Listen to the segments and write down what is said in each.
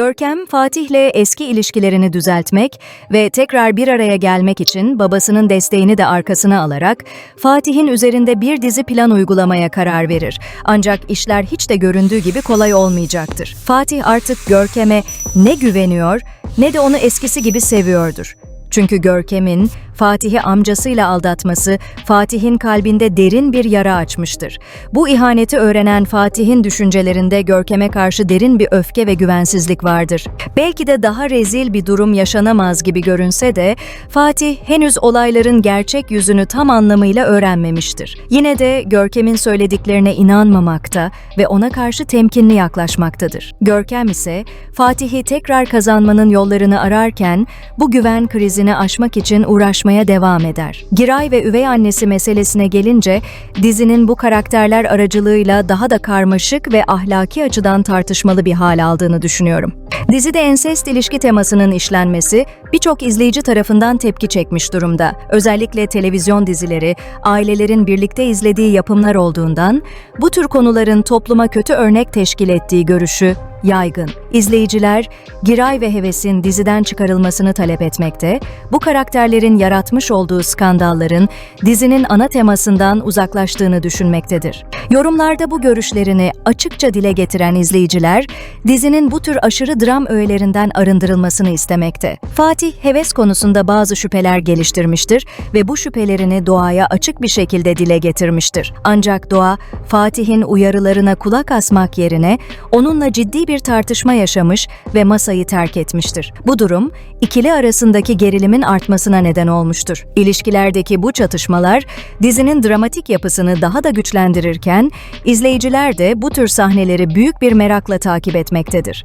Görkem, Fatih'le eski ilişkilerini düzeltmek ve tekrar bir araya gelmek için babasının desteğini de arkasına alarak Fatih'in üzerinde bir dizi plan uygulamaya karar verir. Ancak işler hiç de göründüğü gibi kolay olmayacaktır. Fatih artık Görkem'e ne güveniyor ne de onu eskisi gibi seviyordur. Çünkü Görkem'in Fatih'i amcasıyla aldatması Fatih'in kalbinde derin bir yara açmıştır. Bu ihaneti öğrenen Fatih'in düşüncelerinde Görkem'e karşı derin bir öfke ve güvensizlik vardır. Belki de daha rezil bir durum yaşanamaz gibi görünse de Fatih henüz olayların gerçek yüzünü tam anlamıyla öğrenmemiştir. Yine de Görkem'in söylediklerine inanmamakta ve ona karşı temkinli yaklaşmaktadır. Görkem ise Fatih'i tekrar kazanmanın yollarını ararken bu güven krizini aşmak için uğraşmaya devam eder. Giray ve üvey annesi meselesine gelince dizinin bu karakterler aracılığıyla daha da karmaşık ve ahlaki açıdan tartışmalı bir hal aldığını düşünüyorum. Dizide ensest ilişki temasının işlenmesi birçok izleyici tarafından tepki çekmiş durumda. Özellikle televizyon dizileri, ailelerin birlikte izlediği yapımlar olduğundan bu tür konuların topluma kötü örnek teşkil ettiği görüşü yaygın. İzleyiciler, Giray ve Heves'in diziden çıkarılmasını talep etmekte, bu karakterlerin yaratmış olduğu skandalların dizinin ana temasından uzaklaştığını düşünmektedir. Yorumlarda bu görüşlerini açıkça dile getiren izleyiciler, dizinin bu tür aşırı dram öğelerinden arındırılmasını istemekte. Fatih, Heves konusunda bazı şüpheler geliştirmiştir ve bu şüphelerini Doğa'ya açık bir şekilde dile getirmiştir. Ancak Doğa, Fatih'in uyarılarına kulak asmak yerine onunla ciddi bir tartışma yaşamış ve masayı terk etmiştir. Bu durum ikili arasındaki gerilimin artmasına neden olmuştur. İlişkilerdeki bu çatışmalar dizinin dramatik yapısını daha da güçlendirirken izleyiciler de bu tür sahneleri büyük bir merakla takip etmektedir.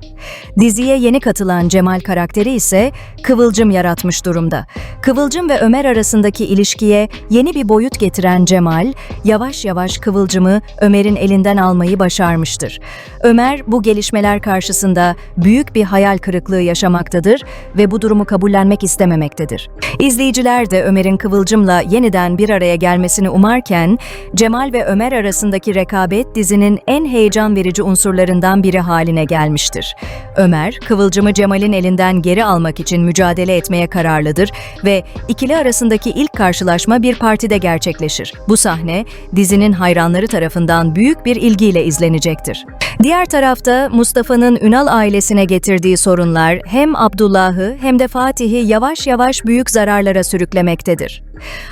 Diziye yeni katılan Cemal karakteri ise kıvılcım yaratmış durumda. Kıvılcım ve Ömer arasındaki ilişkiye yeni bir boyut getiren Cemal, yavaş yavaş Kıvılcım'ı Ömer'in elinden almayı başarmıştır. Ömer bu gelişmeler karşısında büyük bir hayal kırıklığı yaşamaktadır ve bu durumu kabullenmek istememektedir. İzleyiciler de Ömer'in Kıvılcım'la yeniden bir araya gelmesini umarken, Cemal ve Ömer arasındaki rekabet dizinin en heyecan verici unsurlarından biri haline gelmiştir. Ömer, Kıvılcım'ı Cemal'in elinden geri almak için mücadele etmeye kararlıdır ve ikili arasındaki ilk karşılaşma bir partide gerçekleşir. Bu sahne dizinin hayranları tarafından büyük bir ilgiyle izlenecektir. Diğer tarafta Mustafa'nın Ünal ailesine getirdiği sorunlar hem Abdullah'ı hem de Fatih'i yavaş yavaş büyük zararlara sürüklemektedir.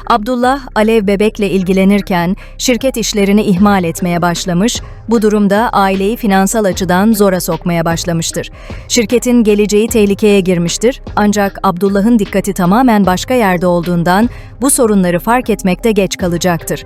Abdullah, Alev bebekle ilgilenirken şirket işlerini ihmal etmeye başlamış, bu durumda aileyi finansal açıdan zora sokmaya başlamıştır. Şirketin geleceği tehlikeye girmiştir ancak Abdullah'ın dikkati tamamen başka yerde olduğundan bu sorunları fark etmekte geç kalacaktır.